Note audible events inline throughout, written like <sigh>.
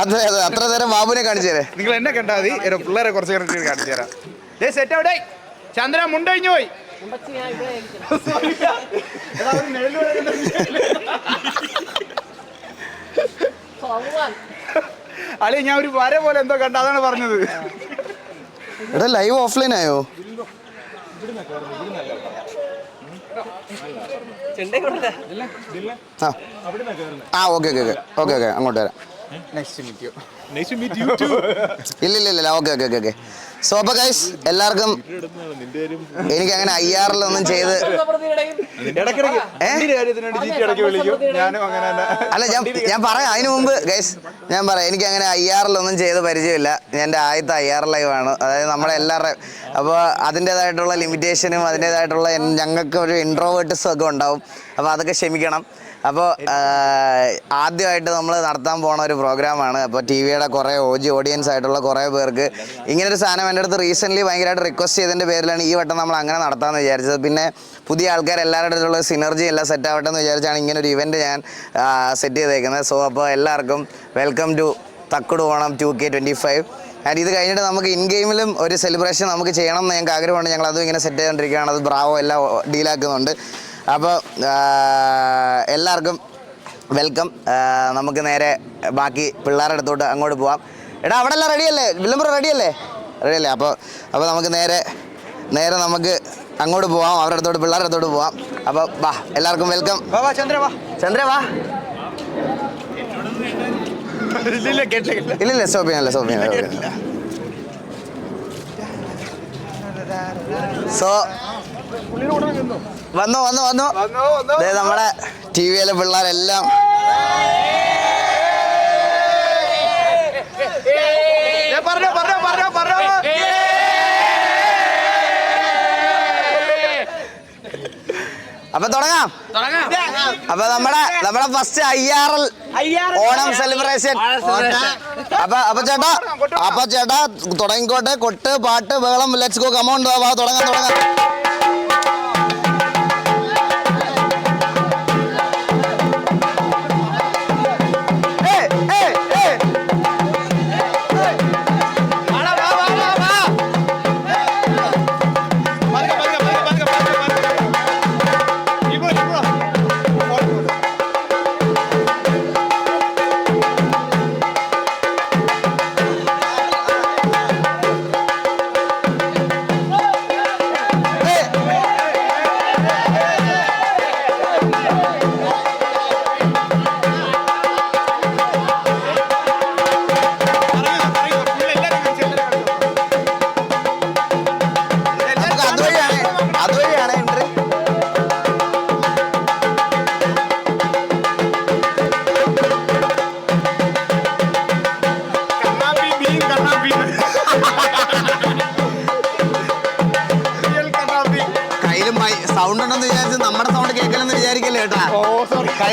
അതെ അതെ അത്ര നേരം ബാബുനെ കാണിച്ചു തരേ നിങ്ങൾ എന്നെ കണ്ടാൽ മതി. എന്റെ പിള്ളേരെ കുറച്ച് കണ്ടിട്ട് കാണിച്ചു തരാം. ദേ സെറ്റ് അവിടെ ചന്ദ്ര മുണ്ടഴിഞ്ഞു പോയി. അളി ഞാൻ ഒരു വര പോലെ എന്തോ കണ്ട. അതാണ് പറഞ്ഞത്. എടാ ലൈവ് ഓഫ്ലൈൻ ആയോ? ആ. ആ ഓക്കെ ഓക്കെ ഓക്കെ ഓക്കെ അങ്ങോട്ട് വരാം. <laughs> ഇല്ല ഇല്ല ഇല്ല okay okay okay okay so അപ്പോൾ ഗൈസ് എല്ലാവർക്കും എനിക്ക് അങ്ങനെ ഐ ആറിലൊന്നും ചെയ്ത് അല്ല ഞാൻ ഞാൻ പറയാം അതിനു മുമ്പ് ഗൈസ് ഞാൻ പറയാം എനിക്ക് അങ്ങനെ ഐ ആറിലൊന്നും ചെയ്ത് പരിചയമില്ല. ഞാൻ എന്റെ ആദ്യത്തെ ഐ ആർ ലൈവ് ആണ്. അതായത് നമ്മളെ എല്ലാവരുടെയും അപ്പോൾ അതിന്റെതായിട്ടുള്ള ലിമിറ്റേഷനും അതിന്റെതായിട്ടുള്ള ഞങ്ങൾക്ക് ഒരു ഇൻട്രോവേർട്ടിസും ഒക്കെ ഉണ്ടാവും. അപ്പോൾ അതൊക്കെ ക്ഷമിക്കണം. അപ്പോൾ ആദ്യമായിട്ട് നമ്മൾ നടത്താൻ പോണ ഒരു പ്രോഗ്രാമാണ്. അപ്പോൾ ടി വിയുടെ കുറേ ഓജി ഓഡിയൻസ് ആയിട്ടുള്ള കുറേ പേർക്ക് ഇങ്ങനൊരു സാധനം എന്റെ അടുത്ത് റീസെന്റ്ലി ഭയങ്കരമായിട്ട് റിക്വസ്റ്റ് ചെയ്തതിന്റെ പേരിലാണ് ഈ വട്ടം നമ്മൾ അങ്ങനെ നടത്താമെന്ന് വിചാരിച്ചത്. പിന്നെ പുതിയ ആൾക്കാർ എല്ലാവരുടെ അടുത്തുള്ള സിനർജി എല്ലാം സെറ്റ് ആവട്ടെ എന്ന് വിചാരിച്ചാണ് ഇങ്ങനെ ഒരു ഇവന്റ് ഞാൻ സെറ്റ് ചെയ്തേക്കുന്നത്. സോ അപ്പോൾ എല്ലാവർക്കും welcome to Thakkudu Onam two K twenty five and ഇത് കഴിഞ്ഞിട്ട് നമുക്ക് ഇൻ ഗെയിമിലും ഒരു സെലിബ്രേഷൻ നമുക്ക് ചെയ്യണം എന്ന് ഞങ്ങൾക്ക് ആഗ്രഹമുണ്ട്. ഞങ്ങൾ അതും ഇങ്ങനെ സെറ്റ് ചെയ്തുകൊണ്ടിരിക്കുകയാണ് അത് ബ്രാവോ എല്ലാം ഡീലാക്കുന്നുണ്ട് അപ്പോൾ എല്ലാവർക്കും വെൽക്കം നമുക്ക് നേരെ ബാക്കി പിള്ളേരുടെ അടുത്തോട്ട് അങ്ങോട്ട് പോവാം. എടാ അവിടെ എല്ലാം റെഡിയല്ലേ വില്ലംബർ റെഡിയല്ലേ റെഡിയല്ലേ അപ്പോൾ അപ്പോൾ നമുക്ക് നേരെ നേരെ നമുക്ക് അങ്ങോട്ട് പോവാം. അവരുടെ അടുത്തോട്ട് പിള്ളേരുടെ അടുത്തോട്ട് പോവാം. അപ്പോൾ വാ എല്ലാവർക്കും വെൽക്കം വാ വാ ചന്ദ്ര വാ. ചന്ദ്ര വാ. ഇല്ല ഇല്ല കേട്ടില്ല കേട്ടില്ല. ഇല്ല സ്റ്റോപ്പ് ചെയ്യാനല്ല സ്റ്റോപ്പ് ചെയ്യാനല്ല സോ വന്നു വന്നു വന്നു. വന്നോ വന്നോ. ദേ നമ്മുടെ ടി വിയിലെ പിള്ളേരെല്ലാം. ദേ പറഞ്ഞോ പറഞ്ഞോ പറഞ്ഞോ പറഞ്ഞോ. അപ്പൊ തുടങ്ങാം. അപ്പൊ നമ്മുടെ നമ്മുടെ first I R L Onam celebration അപ്പൊ അപ്പൊ ചേട്ടാ അപ്പൊ ചേട്ടാ തുടങ്ങിക്കോട്ടെ. കൊട്ട് പാട്ട് ബഹളം ലെറ്റ്സ് ഗോ കമൗണ്ട് തുടങ്ങാം തുടങ്ങാം.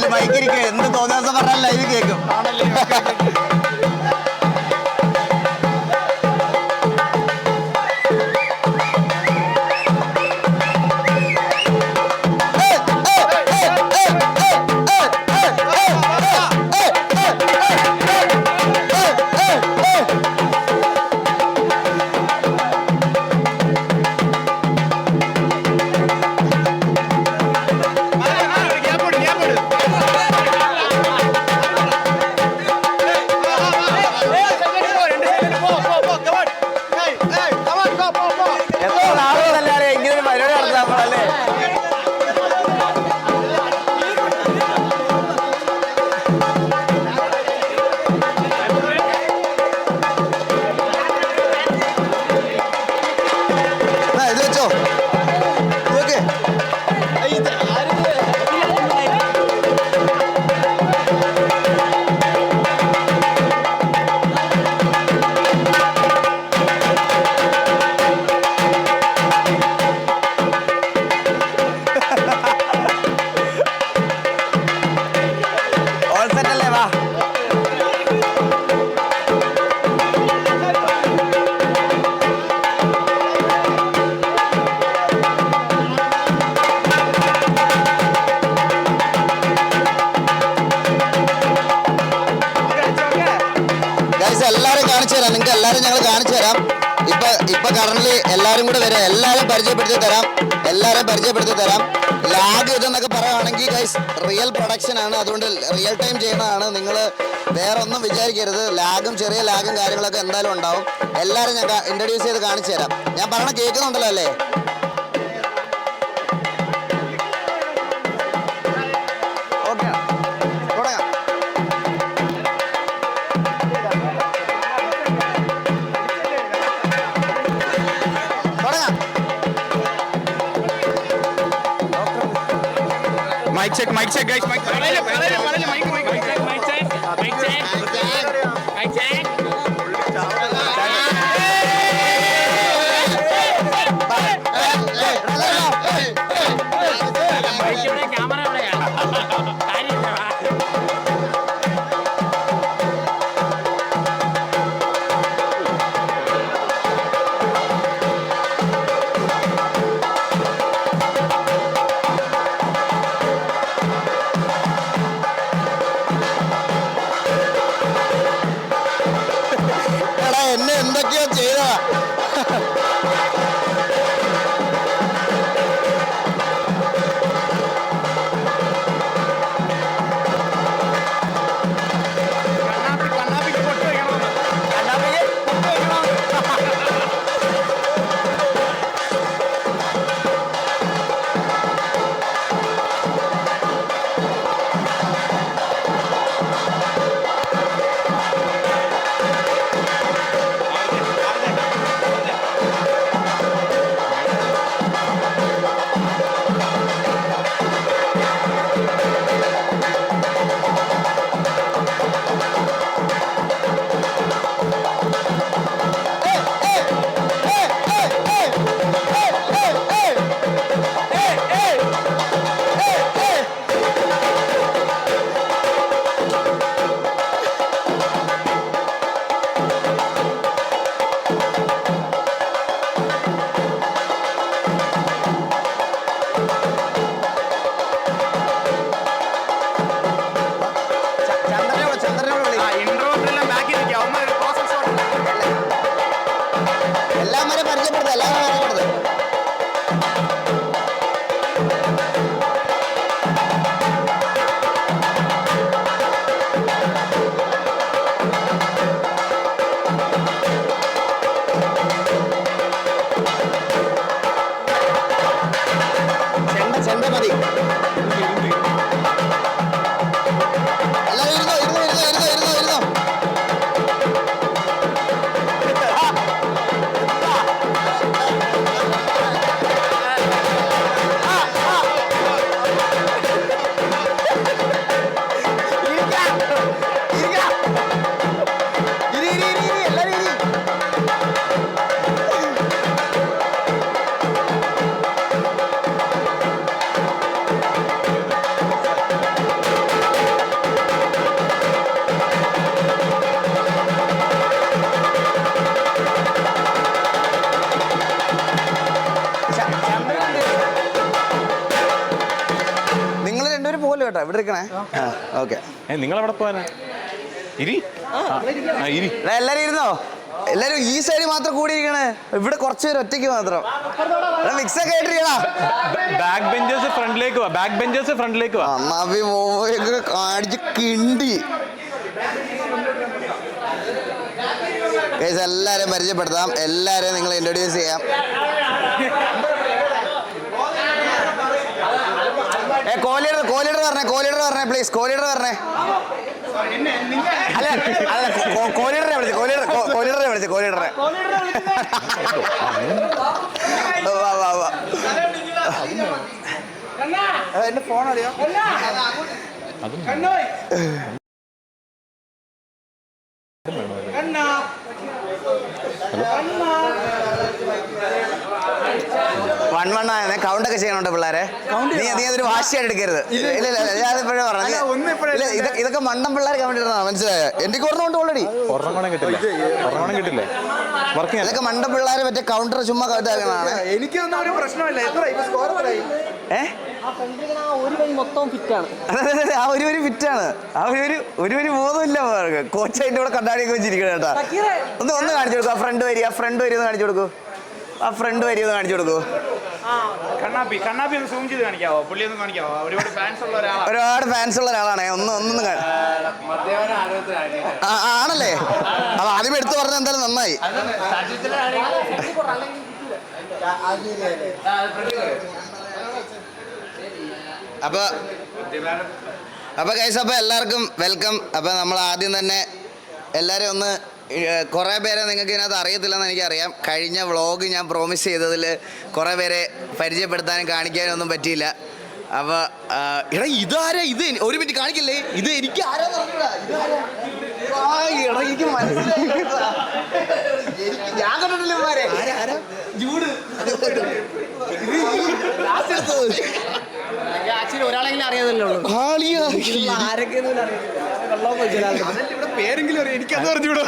കയ്യിൽ മൈക്കിരിക്കുക എന്ത് തോന്നിയാസം പറഞ്ഞാൽ ലൈവ് കേൾക്കും ഇപ്പൊ കറന്റ് എല്ലാവരും കൂടെ വരാം. എല്ലാരും പരിചയപ്പെടുത്തി തരാം. എല്ലാരും പരിചയപ്പെടുത്തി തരാം. ലാഗ് ഇതെന്നൊക്കെ പറയുകയാണെങ്കിൽ ഗൈസ് റിയൽ പ്രൊഡക്ഷൻ ആണ്. അതുകൊണ്ട് റിയൽ ടൈം ചെയ്യുന്നതാണ്. നിങ്ങൾ വേറെ ഒന്നും വിചാരിക്കരുത്. ലാഗും ചെറിയ ലാഗും കാര്യങ്ങളൊക്കെ എന്തായാലും ഉണ്ടാവും. എല്ലാവരും ഞാൻ ഇൻട്രൊഡ്യൂസ് ചെയ്ത് കാണിച്ചു തരാം. ഞാൻ പറഞ്ഞ കേൾക്കുന്നുണ്ടല്ലോ അല്ലേ? Mic check mic check guys mic పడలే పడలే పడలే രണ്ടുപേരും കേട്ടോ. ഇവിടെ ഇരിക്കണേ. ഓക്കെ. നിങ്ങൾ എവിടെ പോകാനാ ഇരി. ആ ഇരി. എല്ലാരും ഇരുന്നോ? എല്ലാരും ഈ സൈഡ് മാത്രം കൂടിയിരിക്കണേ ഇവിടെ കുറച്ച് പേര് ഒറ്റയ്ക്ക് മാത്രം. മിക്സ് ഒക്കെ ആയിട്ടിരിക്കണ ബാക്ക് ബെഞ്ചേഴ്സ് ഫ്രണ്ടിലേക്ക് വാ. ബാക്ക് ബെഞ്ചേഴ്സ് ഫ്രണ്ടിലേക്ക് വാ. അമ്മാവി മോയൊക്കെ കാണിച്ച് കിണ്ടി. എല്ലാരെയും പരിചയപ്പെടുത്താം. എല്ലാരെയും നിങ്ങൾ ഇൻട്രൊഡ്യൂസ് ചെയ്യാം. കോലീഡർ പറഞ്ഞേ കോലീഡർ പറഞ്ഞേ പ്ലീസ് കോലീഡർ പറഞ്ഞേ. അല്ല അല്ല കോലീഡറെ വിളിച്ചു കോലീഡർ കോലീഡറെ വിളിച്ചു കോലീഡറെ വാ വാ വാ എന്റെ ഫോൺ അറിയോ? വൺ വൺ ആണ് കൗണ്ട് ഒക്കെ ചെയ്യണുണ്ട് പിള്ളേരെ. നീ നീ അതൊരു വാശിയായിട്ട് എടുക്കരുത്. ഇല്ല ഇല്ല ഞാൻ ഇപ്പോഴേ പറഞ്ഞു. ഇതൊക്കെ മണ്ടൻ പിള്ളേർ കൗണ്ട് ഇടുന്നതാണ് മനസ്സിലായോ? എന്റെ ഓർമ്മ ഓൾറെഡി ഒരെണ്ണം കിട്ടില്ല. ഒരെണ്ണം കിട്ടില്ലേ. ഇതൊക്കെ മണ്ടൻ പിള്ളേരെ മറ്റേ കൗണ്ടർ ചുമ്മാ ഇതാക്കണതാണ് എനിക്കൊന്നും ഒരു പ്രശ്നമില്ല. എത്ര? ഇപ്പൊ സ്കോർ ഏഹ് ആ ഒരു വരി ഫിറ്റാണ് ആ ഒരു വരി ഫിറ്റാണ് ആ ഒരു ഒരു ഒരു ഒരു ബോധമില്ല അവർക്ക് കോച്ച് അതിന്റെ കൂടെ കണ്ണാടിയൊക്കെ വെച്ചിരിക്കണം കേട്ടാ. ഒന്ന് ഒന്ന് കാണിച്ചു കൊടുക്കും. ആ ഫ്രണ്ട് വരി ആ ഫ്രണ്ട് വരി ഒന്ന് കാണിച്ചു കൊടുക്കൂ. ആ ഫ്രണ്ട് വരി ഒന്ന് കാണിച്ചു കൊടുക്കൂ. കണ്ണാപ്പി കണ്ണാപ്പി ഒന്ന് സൂം ചെയ്ത് കാണിക്കാവോ? പുള്ളി ഒന്ന് കാണിക്കാവോ? ഒരുപാട് ഫാൻസ് ഉള്ള ഒരാളാണ് ഒരുപാട് ഫാൻസ് ഉള്ള ഒരാളാണ്. ഒന്ന് ഒന്നും ആണല്ലേ? അപ്പൊ ആദ്യം എടുത്തു പറഞ്ഞ എന്തായാലും നന്നായി. അപ്പൊ അപ്പൊ കൈസ് അപ്പൊ എല്ലാവർക്കും വെൽക്കം അപ്പൊ നമ്മൾ ആദ്യം തന്നെ എല്ലാരും ഒന്ന് കുറേ പേരെ നിങ്ങൾക്ക് ഇതിനകത്ത് അറിയത്തില്ലെന്ന് എനിക്കറിയാം. കഴിഞ്ഞ വ്ളോഗ് ഞാൻ പ്രോമിസ് ചെയ്തതിൽ കുറേ പേരെ പരിചയപ്പെടുത്താനും കാണിക്കാനും ഒന്നും പറ്റിയില്ല. അപ്പൊ ആ, എടാ ഇതാരാ ഇത്? ഒരു മിനിറ്റ് കാണിക്കില്ലേ? ഇത് എനിക്ക് ആരാന്ന് അറിഞ്ഞൂടാ. ഇതാരാ? ആ, എടാ എനിക്ക് മനസ്സിലായില്ല ഞാൻ കണ്ടിട്ടില്ല ഇവന്മാരെ. ജൂഡ്. ഒരാളെങ്കിലും അറിയാതല്ലേ ആരൊക്കെ അറിയാം വെള്ളം ഇവിടെ പേരെങ്കിലും അറിയാം. എനിക്കത് പറഞ്ഞുകൂടോ